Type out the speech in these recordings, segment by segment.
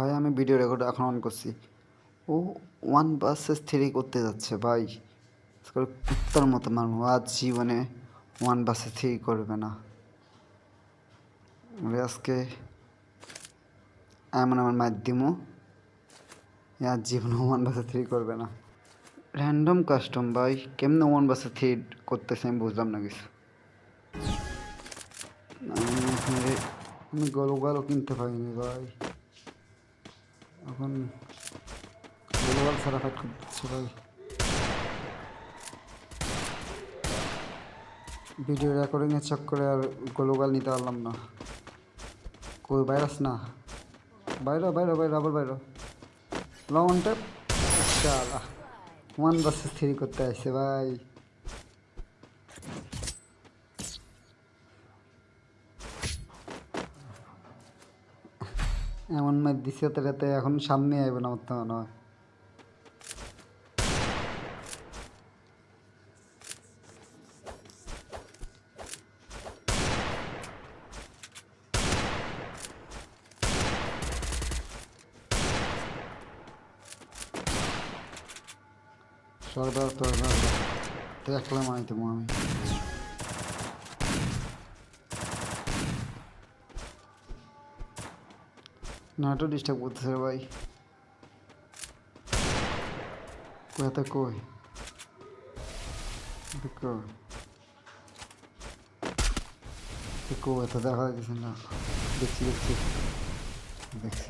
ভাই, আমি video record এখন অন করছি। ও ওয়ান ভার্সেস থ্রি করতে যাচ্ছে ভাই। কুত্তার মতো মারবো আজ জীবনে ওয়ান ভার্সেস থ্রি করবে না। আজকে এমন আমার মাধ্যমও আর জীবনে ওয়ান ভার্সেস থ্রি করবে না। র্যান্ডম কাস্টম ভাই, কেমনে ওয়ান ভার্সেস থ্রি করতেছে আমি বুঝলাম না কিছু। আমি আমি গলো কিনতে পারিনি ভাই। এখন গ্লোবাল ছাড়া ফাইট করতেছে ভাই ভিডিও রেকর্ডিংয়ের চক্করে আর গ্লোবাল নিতে পারলাম না। কই ভাইরাস না? বাইরো বাইরো বাইরো আবার বাইরো। Long tap one versus three করতে আসছে ভাই এমন ম্যাচ দিছে তো রাতে, এখন সামনে আইবে না আমার তো মনে হয় সরকার তো তো একলা মাই দেবো আমি। নাটো ডিস্টার্ব করতেছে ভাই। কোথাতে কই? দেখো এত দেখা যাচ্ছে না। দেখছি দেখছি। দেখছি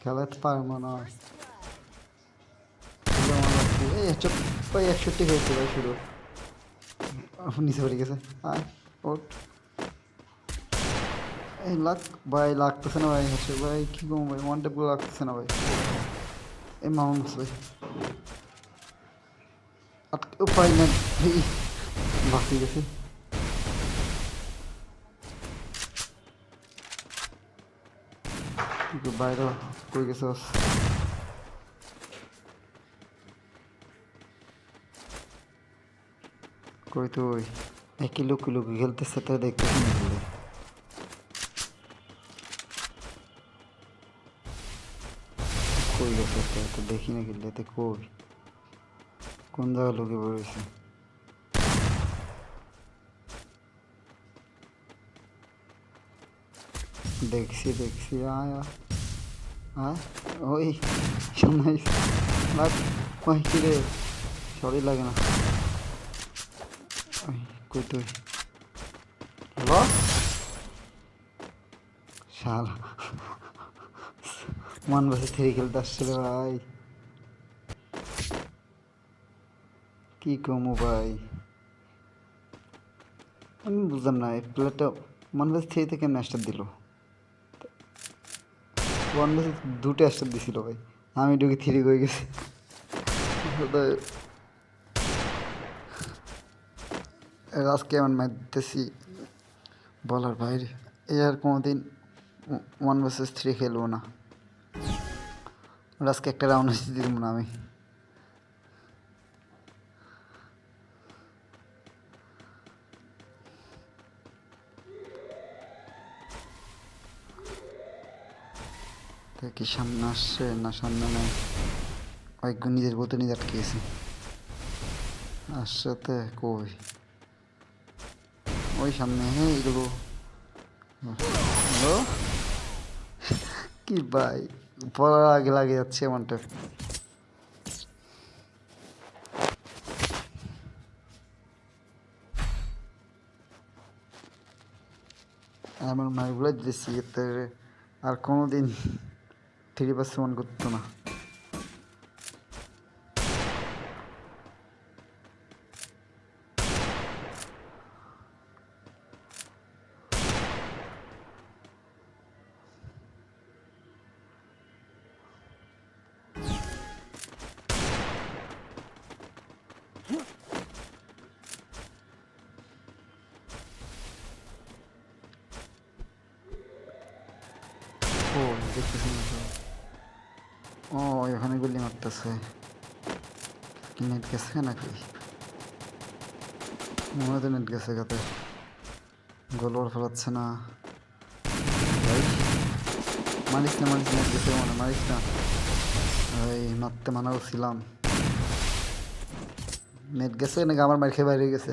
খেলাতে পারব না। একষট্টি হয়েছে ভাই শুরু। নিচে পড়ে গেছে। আয় ওট এই লাগ, ভাই, লাগতেছে না ভাই, হচ্ছে ভাই, কী কম ভাই ওয়ান টেপগুলো লাগতেছে না ভাই। এই মামা বসে ভাই আটকে উপায় না এই বাঁচি গেছে। বাইরে কই গেছে কই তুই? একই লোক লোক খেলতেছে তো বলে কই গেছে তো দেখি না খেললে তো কই? কোন জায়গায় লোকে পড়েছে? দেখছি দেখছি, আয়। আয় ওই লাগ ওই কি রে? সরি লাগে না। কই তুই হ্যালো শালা মন বসে থ্রি খেলতে আসছিল ভাই কি কমু ভাই আমি বুঝলাম না এই প্লেয়ারটা মন বসে থ্রি থেকে ম্যাচটা দিল ওয়ান বসে দুটো স্টার দিছিল ভাই আমি ঢুকে থ্রি হয়ে গেছি এমন ম্যাচ দিতেছি বলার বাইরে এই আর কোনোদিন ওয়ান ভার্সেস থ্রি খেলব না। আজকে একটা রাউন্ড এসে দিব না আমি। কি সামনে আসছে না সামনে নেই। ওই নিজের বলতে নিজে আটকে গেছে। আসছে তো কই? ওই সামনে হ্যাঁ এগুলো হ্যালো? কি ভাই, পড়ার আগে লাগে যাচ্ছে এমনটা। এমন মাইগুলো দিয়েছি, এতে আর কোনো দিন থ্রি সমান করতো না। ও এখানে গুলি মারতেছে। কি নেট গেছে নাকি? মনে তো নেট গেছে কাতে গোল ওর ফেলাচ্ছে না। মারিস না মারিস নেট গেছে মনে মারিস না ভাই মারতে মানাও ছিলাম নেট গেছে নাকি? আমার মার খেয়ে বাইরে গেছে।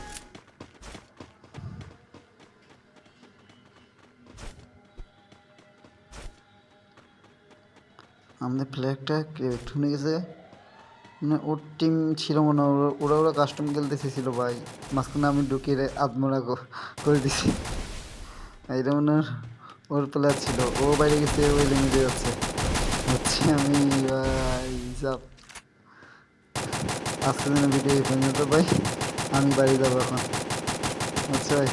আমাদের প্লেয়ারটা ঠুনে গেছে। মানে ওর টিম ছিল মনে হয়, ওরা- ওরা কাস্টম খেলতে চেয়েছিল ভাই। মাঝখানে আমি ঢুকিয়ে আত্মরা করে দিছি। এইটা মনে ওর প্লেয়ার ছিল। ও বাইরে গেছে ওই লিমিটে যাচ্ছে। হচ্ছে আমি ভাই সব আজকে দিনে ভিডিও এই পর্যন্ত ভাই। আমি বাড়ি যাব এখন। আচ্ছা ভাই,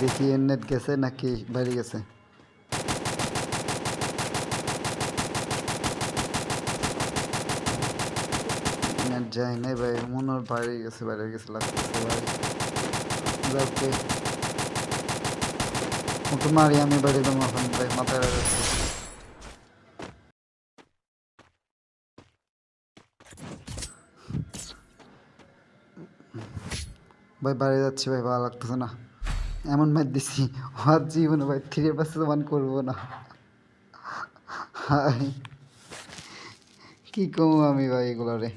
দেখি নেট গেছে নাকি বাইরে গেছে। নেট যায় নাই ভাই মনে হয় বাইরে গেছে বাইরে গেছে লাগতেছে ভাই। যাকে ওকে মারি, আমি যাব এখন ভাই, মাথায় রাখছি ভাই বাড়ি যাচ্ছি ভাই, ভালো লাগতেছে না। এমন ম্যাচ দিছি, আর জীবনে ভাই থ্রি পার্সেন্ট ওয়ান করব না। হাই কি কমু আমি ভাই এগুলো রে?